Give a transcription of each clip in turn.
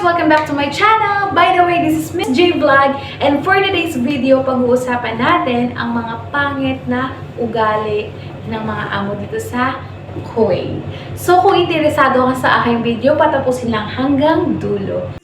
Welcome back to my channel! By the way, this is Miss J Vlog and for today's video, pag-uusapan natin ang mga pangit na ugali ng mga amo dito sa Kuwait. So kung interesado ka sa aking video, patapusin lang hanggang dulo.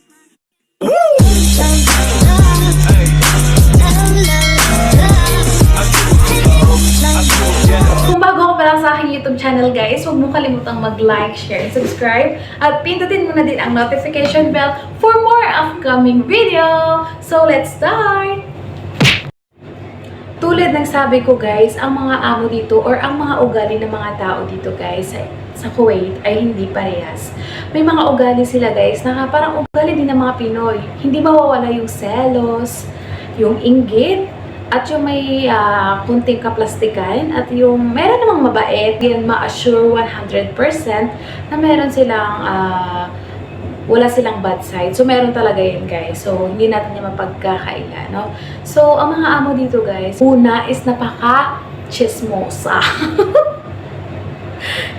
Channel guys, huwag mo kalimutang mag-like, share, and subscribe. At pindutin mo na din ang notification bell for more upcoming video. So let's start! Tulad ng sabi ko guys, ang mga amo dito or ang mga ugali ng mga tao dito guys sa, Kuwait ay hindi parehas. May mga ugali sila guys na parang ugali din ng mga Pinoy. Hindi mawawala yung selos, yung inggit, at yung may ah, kunting kaplastikan at yung meron namang mabait, yan ma-assure 100% na meron silang ah, wala silang bad side. So, meron talaga yan, guys. So, hindi natin yung mapagkakaila, no? So, ang mga amo dito, guys, una is napaka-chismosa.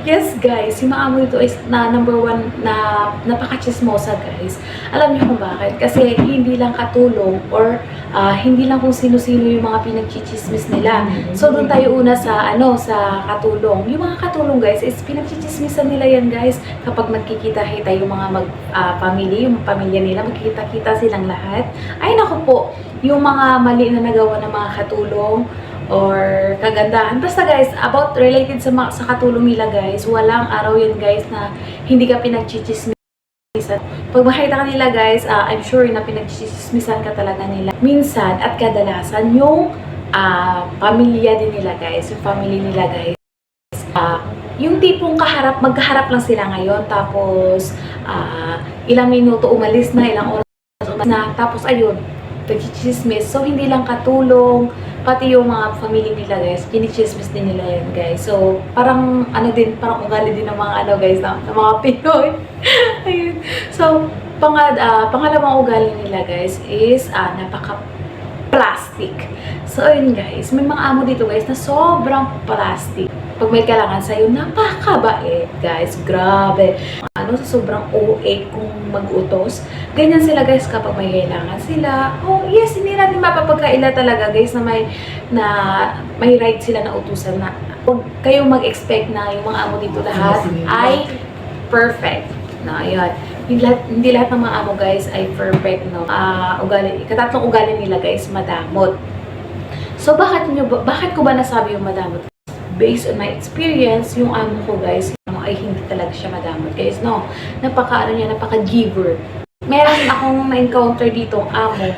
yes, guys, yung mga amo dito is na number one na napaka-chismosa, guys. Alam niyo kung bakit? Kasi hindi lang katulong or ah, hindi lang kung sino-sino yung mga pinagchichismis nila. So, doon tayo una sa, ano, sa katulong. Yung mga katulong, guys, is pinagchichismisan nila yan, guys. Kapag magkikita-kita yung mga mag, ah, family, yung pamilya nila, magkikita-kita silang lahat. Ay, naku po, yung mga mali na nagawa ng mga katulong, or kagandahan. Basta guys, about related sa, sa katulong nila guys, walang araw yan guys na hindi ka pinagchichismisan. Pag makita ka nila guys, ah, I'm sure na pinagchichismisan ka talaga nila. Minsan at kadalasan yung ah, pamilya din nila guys, yung family nila guys. Ah, yung tipong kaharap, magkaharap lang sila ngayon, tapos ah, ilang minuto umalis na, ilang oras umalis na, tapos ayun, nagchichismis. So, hindi lang katulong, pati yung mga family nila guys, kinichismis din nila yan guys. So, parang ano din, parang ugali din ng mga ano guys, ng, ng mga Pinoy. Ayun. So, pangad, ah, pangalawang ugali nila guys is ah, napaka plastic. So, ayun guys, may mga amo dito guys na sobrang plastic. Pag may kailangan sa'yo, napakabait guys. Grabe. Ano, sa sobrang OA kung mag-utos. Ganyan sila guys kapag may kailangan sila. Oh, yes, hindi natin mapapagkaila talaga guys na may na may right sila na utusan na huwag kayong mag-expect na yung mga amo dito lahat ay perfect. Na, yun. Hindi lahat, hindi lahat ng mga amo guys ay perfect, no? Ah, ugali, katatlong ugali nila guys, madamot. So, bakit nyo, ba- bakit ko ba nasabi yung madamot? Based on my experience, yung amo ko guys, ay hindi talaga siya madamot. Guys, no? Napaka, ano niya, napaka-giver. Meron akong na-encounter dito amo,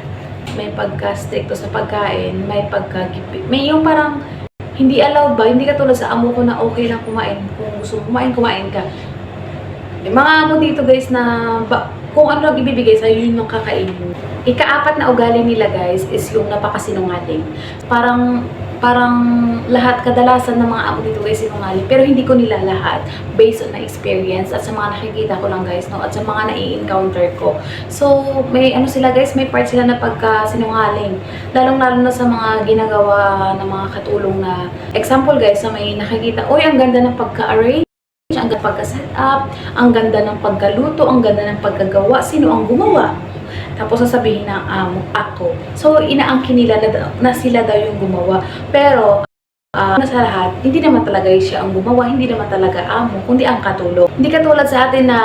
may pagka-stricto sa pagkain, may pagka may yung parang hindi allowed ba, hindi katulad sa amo ko na okay lang kumain. Kung gusto kumain, kumain ka. May mga amo dito guys na ba, kung ano lang ibibigay sa'yo, yun yung kakainin. Ikaapat na ugali nila guys is yung napakasinungaling. Parang parang lahat kadalasan ng mga amo dito guys sinungaling. Pero hindi ko nila lahat based on my experience at sa mga nakikita ko lang guys no? At sa mga nai-encounter ko. So may ano sila guys may part sila na pagka sinungaling. Lalong lalo na sa mga ginagawa ng mga katulong na example guys sa may nakikita oy ang ganda ng pagka-arrange ang ganda pagka-set up, ang ganda ng pagkaluto, ang ganda ng pagkagawa, sino ang gumawa? Tapos sasabihin ng amo, ako. So, inaangkin nila na, na sila daw yung gumawa. Pero, una sa lahat, hindi naman talaga siya ang gumawa, hindi naman talaga amo, kundi ang katulong. Hindi katulad sa atin na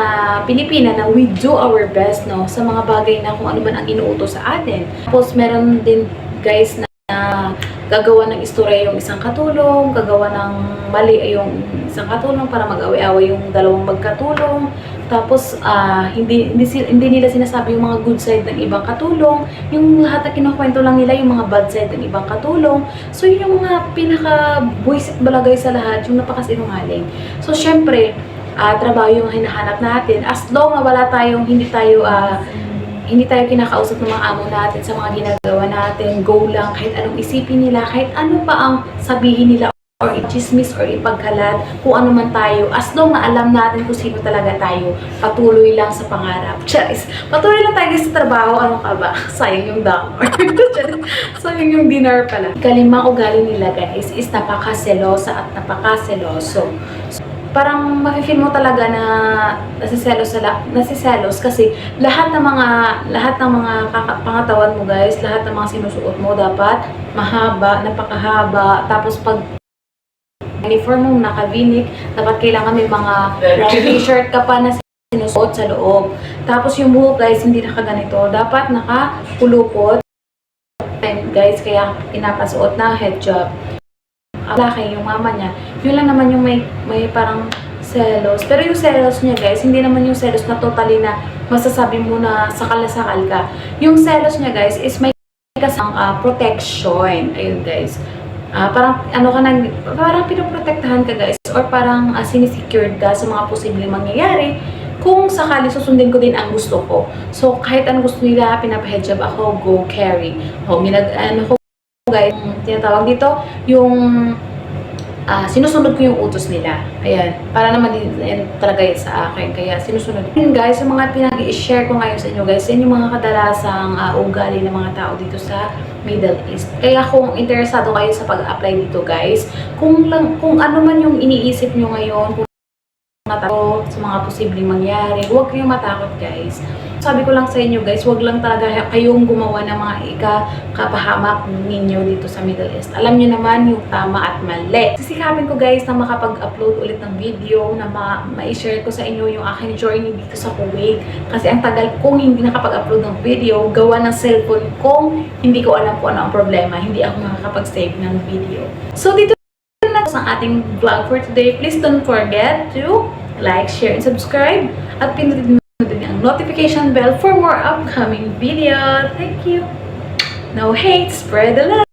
Pilipina na we do our best no sa mga bagay na kung ano man ang inuutos sa atin. Tapos meron din guys na na gagawa ng istorya yung isang katulong, gagawa ng mali yung isang katulong para mag-away-away yung dalawang magkatulong. Tapos ah, hindi, hindi hindi nila sinasabi yung mga good side ng ibang katulong. Yung lahat na kinukwento lang nila yung mga bad side ng ibang katulong. So yun yung mga pinaka buisit balagay sa lahat, yung napakasinungaling. So syempre, ah, trabaho yung hinahanap natin. As long na wala tayong hindi tayo ah, hindi tayo kinakausap ng mga amo natin sa mga ginagawa natin, go lang, kahit anong isipin nila, kahit ano pa ang sabihin nila or i-chismis or ipagkalat, kung ano man tayo, as long na alam natin kung sino talaga tayo, patuloy lang sa pangarap. Charis, patuloy lang tayo sa trabaho, ano ka ba? Sayang yung dollar. Sayang yung dinner pala. Kalimang ugali nila guys is napakaselosa at napakaseloso. parang mafe-feel mo talaga na nasiselos sa nasiselos kasi lahat ng mga lahat ng mga pangatawan mo guys, lahat ng mga sinusuot mo dapat mahaba, napakahaba. Tapos pag uniform mo naka-v-neck, dapat kailangan may mga t-shirt ka pa na sinusuot sa loob. Tapos yung buhok guys, hindi nakaganito. Dapat nakapulupot. And guys, kaya pinapasuot na headjob. Ang laki yung mama niya. Yun lang naman yung may, may parang selos. Pero yung selos niya guys, hindi naman yung selos na totally na masasabi mo na sakal na sakal ka. Yung selos niya guys is may kasang ah, protection. Ayun guys. Ah, parang ano ka nang parang pinoprotektahan ka guys or parang uh, sinisecured ka sa mga posibleng mangyayari kung sakali susundin ko din ang gusto ko. So kahit anong gusto nila, pinapahijab ako, go carry. O, minag, ano ko guys, tinatawag dito, yung ah, sinusunod ko yung utos nila. Ayan, para naman din talaga yun sa akin. Kaya sinusunod. Yun guys, yung mga pinag-i-share ko ngayon sa inyo guys, yan yung mga kadalasang ah, ugali ng mga tao dito sa Middle East. Kaya kung interesado kayo sa pag-apply dito guys, kung lang kung ano man yung iniisip nyo ngayon, mga posibleng mangyari, huwag kayong matakot guys. Sabi ko lang sa inyo guys, huwag lang talaga kayong gumawa ng mga ika-kapahamak ninyo dito sa Middle East. Alam nyo naman yung tama at mali. Sisikapin ko guys na makapag-upload ulit ng video na ma- ma-share ko sa inyo yung aking journey dito sa Kuwait. Kasi ang tagal kong hindi nakapag-upload ng video, gawa ng cellphone kong hindi ko alam kung ano ang problema. Hindi ako makakapag-save ng video. So dito na sa ating vlog for today. Please don't forget to like, share, and subscribe. At pinutin mo din ang notification bell for more upcoming video. Thank you. No hate, spread the love.